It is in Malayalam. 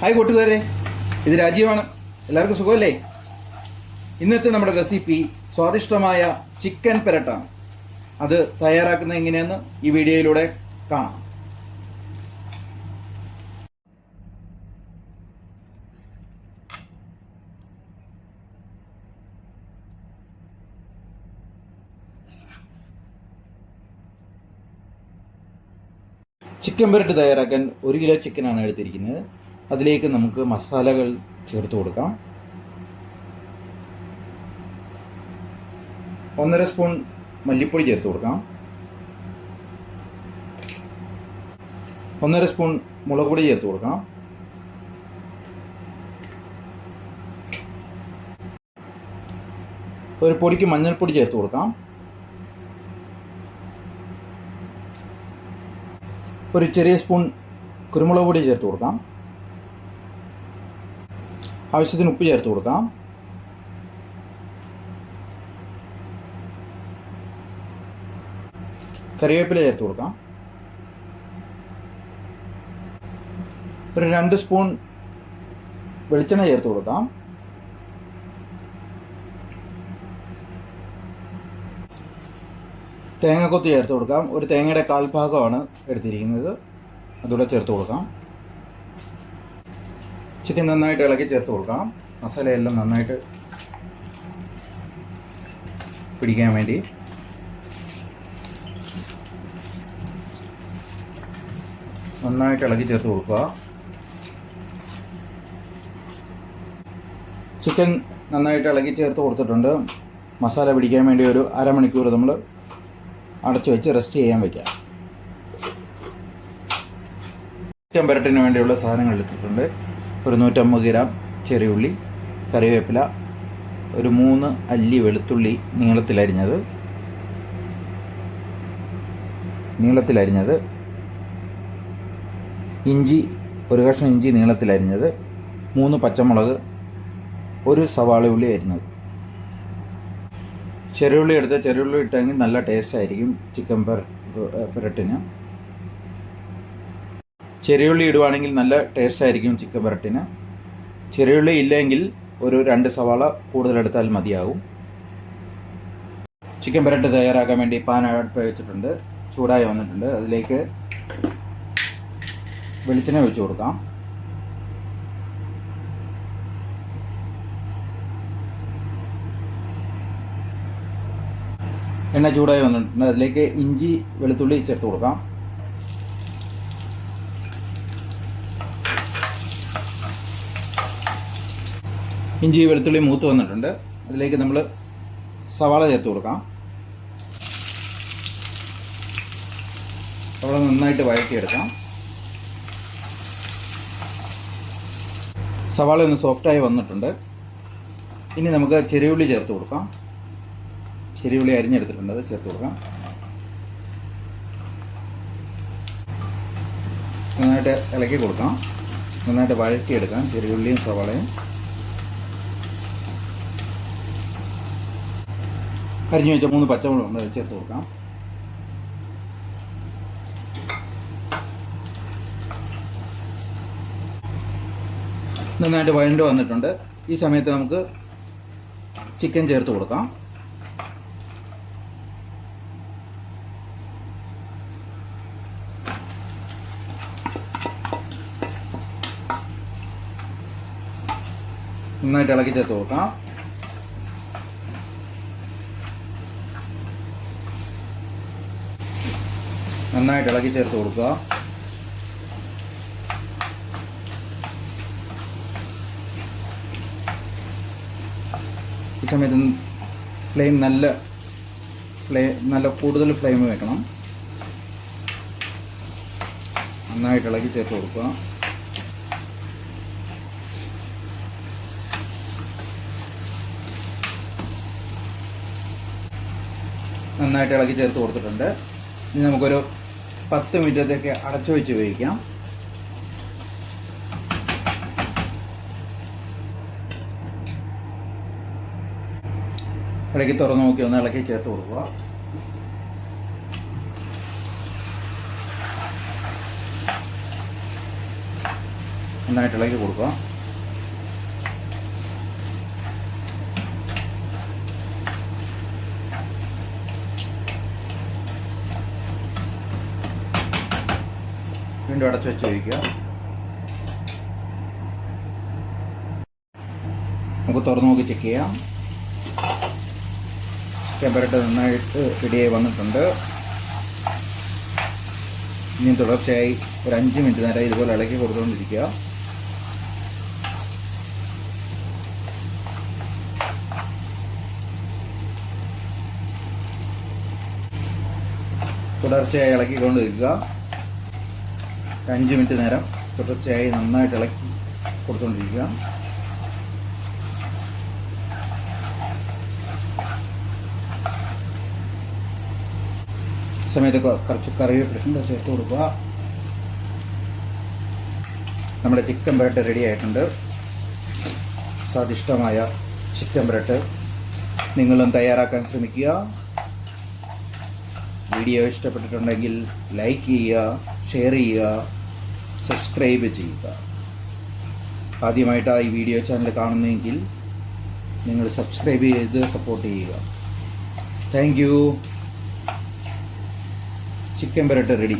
ഹായ് കൂട്ടുകാരെ. ഇത് രാജീവാണ്. എല്ലാവർക്കും സുഖമല്ലേ? ഇന്നത്തെ നമ്മുടെ റെസിപ്പി സ്വാദിഷ്ടമായ ചിക്കൻ പെരട്ടാണ്. അത് തയ്യാറാക്കുന്നത് എങ്ങനെയെന്ന് ഈ വീഡിയോയിലൂടെ കാണാം. ചിക്കൻ പെരട്ട് തയ്യാറാക്കാൻ ഒരു കിലോ ചിക്കനാണ് എടുത്തിരിക്കുന്നത്. അതിലേക്ക് നമുക്ക് മസാലകൾ ചേർത്ത് കൊടുക്കാം. ഒന്നര സ്പൂൺ മല്ലിപ്പൊടി ചേർത്ത് കൊടുക്കാം. ഒന്നര സ്പൂൺ മുളക് പൊടി ചേർത്ത് കൊടുക്കാം. ഒരു പൊടിക്ക് മഞ്ഞൾപ്പൊടി ചേർത്ത് കൊടുക്കാം. ഒരു ചെറിയ സ്പൂൺ കുരുമുളക് പൊടി ചേർത്ത് കൊടുക്കാം. ആവശ്യത്തിന് ഉപ്പ് ചേർത്ത് കൊടുക്കാം. കറിവേപ്പില ചേർത്ത് കൊടുക്കാം. ഒരു രണ്ട് സ്പൂൺ വെളിച്ചെണ്ണ ചേർത്ത് കൊടുക്കാം. തേങ്ങക്കൊത്ത് ചേർത്ത് കൊടുക്കാം. ഒരു തേങ്ങയുടെ കാൽഭാഗമാണ് എടുത്തിരിക്കുന്നത്. അതുകൂടെ ചേർത്ത് കൊടുക്കാം. ചിക്കൻ നന്നായിട്ട് ഇളക്കി ചേർത്ത് കൊടുക്കാം മസാലയെല്ലാം നന്നായിട്ട് പിടിക്കാൻ വേണ്ടി. നന്നായിട്ട് ഇളക്കി ചേർത്ത് കൊടുക്കുക. ചിക്കൻ നന്നായിട്ട് ഇളക്കി ചേർത്ത് കൊടുത്തിട്ടുണ്ട്. മസാല പിടിക്കാൻ വേണ്ടി ഒരു അരമണിക്കൂർ നമ്മൾ അടച്ചു വെച്ച് റെസ്റ്റ് ചെയ്യാൻ വയ്ക്കാം ചിക്കൻ പെരട്ടിന് വേണ്ടിയുള്ള സാധനങ്ങൾ എടുത്തിട്ടുണ്ട്. ഒരു നൂറ്റമ്പത് ഗ്രാം ചെറിയുള്ളി കറിവേപ്പില ഒരു മൂന്ന് അല്ലി വെളുത്തുള്ളി നീളത്തിലരിഞ്ഞത്. നീളത്തിലരിഞ്ഞത്. ഇഞ്ചി ഒരു കഷ്ണം ഇഞ്ചി നീളത്തിലരിഞ്ഞത്. മൂന്ന് പച്ചമുളക് ഒരു സവാള ഉള്ളി അരിഞ്ഞത്. ചെറിയുള്ളി എടുത്ത് ചെറിയുള്ളി ഇട്ടെങ്കിൽ നല്ല ടേസ്റ്റ് ആയിരിക്കും. ചിക്കൻ പെരട്ടിന്. ചെറിയുള്ളി ഇടുവാണെങ്കിൽ നല്ല ടേസ്റ്റ് ആയിരിക്കും ചിക്കൻ പെരട്ടിന്. ചെറിയുള്ളി ഇല്ലെങ്കിൽ ഒരു രണ്ട് സവാള കൂടുതലെടുത്താൽ മതിയാകും ചിക്കൻ പെരട്ട് തയ്യാറാക്കാൻ വേണ്ടി പാൻ അടുപ്പ് വെച്ചിട്ടുണ്ട് ചൂടായി വന്നിട്ടുണ്ട്. അതിലേക്ക് വെളിച്ചെണ്ണ ഒഴിച്ചു കൊടുക്കാം. എണ്ണ ചൂടായി വന്നിട്ടുണ്ട്. അതിലേക്ക് ഇഞ്ചി വെളുത്തുള്ളി ചേർത്ത് കൊടുക്കാം. ഇഞ്ചി വെളുത്തുള്ളി മൂത്ത് വന്നിട്ടുണ്ട്. അതിലേക്ക് നമ്മൾ സവാള ചേർത്ത് കൊടുക്കാം. സവാള നന്നായിട്ട് വഴറ്റിയെടുക്കാം. സവാള ഒന്ന് സോഫ്റ്റായി വന്നിട്ടുണ്ട്. ഇനി നമുക്ക് ചെറിയുള്ളി ചേർത്ത് കൊടുക്കാം. ചെറിയുള്ളി അരിഞ്ഞെടുത്തിട്ടുണ്ട് അത് ചേർത്ത് കൊടുക്കാം. നന്നായിട്ട് ഇളക്കി കൊടുക്കാം. നന്നായിട്ട് വഴറ്റിയെടുക്കാം ചെറിയുള്ളിയും സവാളയും. അരിഞ്ഞു വെച്ച മൂന്ന് പച്ചമുളകുണ്ട് അത് ചേർത്ത് കൊടുക്കാം. നന്നായിട്ട് വഴണ്ട് വന്നിട്ടുണ്ട്. ഈ സമയത്ത് നമുക്ക് ചിക്കൻ ചേർത്ത് കൊടുക്കാം. നന്നായിട്ട് ഇളക്കി ചേർത്ത് കൊടുക്കാം. നന്നായിട്ട് ഇളക്കി ചേർത്ത് കൊടുക്കുക. ഈ സമയത്ത് ഫ്ലെയിം നല്ല ഫ്ലേ നല്ല കൂടുതൽ ഫ്ലെയിം വെക്കണം. നന്നായിട്ട് ഇളക്കി ചേർത്ത് കൊടുക്കുക. നന്നായിട്ട് ഇളക്കി ചേർത്ത് കൊടുത്തിട്ടുണ്ട്. ഇനി നമുക്കൊരു പത്ത് മിനിറ്റത്തേക്ക് അടച്ചു വെച്ച് വേവിക്കാം. ഇടയ്ക്ക് തുറന്നു നോക്കി ഒന്ന് ഇളക്കി ചേർത്ത് കൊടുക്കുക. നന്നായിട്ട് ഇളക്കി കൊടുക്കുക. വീണ്ടും അടച്ചു വെച്ച് വയ്ക്കുക നമുക്ക് തുറന്നു നോക്കി ചെക്ക് ചെയ്യാം. ചിക്കൻ പുരട്ട് നന്നായിട്ട് റെഡിയായി വന്നിട്ടുണ്ട്. ഇനി തുടർച്ചയായി ഒരു അഞ്ച് മിനിറ്റ് നേരം ഇതുപോലെ ഇളക്കി കൊടുത്തുകൊണ്ടിരിക്കുക. തുടർച്ചയായി ഇളക്കിക്കൊണ്ടിരിക്കുക. അഞ്ച് മിനിറ്റ് നേരം തുടർച്ചയായി നന്നായിട്ട് ഇളക്കി കൊടുത്തുകൊണ്ടിരിക്കുക സമയത്ത് കുറച്ച് കറിവേപ്പില ചേർത്ത് കൊടുക്കുക. നമ്മുടെ ചിക്കൻ ബ്രെഡ് റെഡി ആയിട്ടുണ്ട്. സ്വാദിഷ്ടമായ ചിക്കൻ ബ്രെഡ് നിങ്ങളും തയ്യാറാക്കാൻ ശ്രമിക്കുക. വീഡിയോ ഇഷ്ടപ്പെട്ടിട്ടുണ്ടെങ്കിൽ ലൈക്ക് ചെയ്യുക. ഷെയർ ചെയ്യുക സബ്സ്ക്രൈബ് ചെയ്യുക. ആദ്യമായിട്ടാണ് ഈ വീഡിയോ ചാനൽ കാണുന്നതെങ്കിൽ നിങ്ങൾ സബ്സ്ക്രൈബ് ചെയ്ത് സപ്പോർട്ട് ചെയ്യുക. താങ്ക് യു ചിക്കൻ പെരട്ട് റെഡി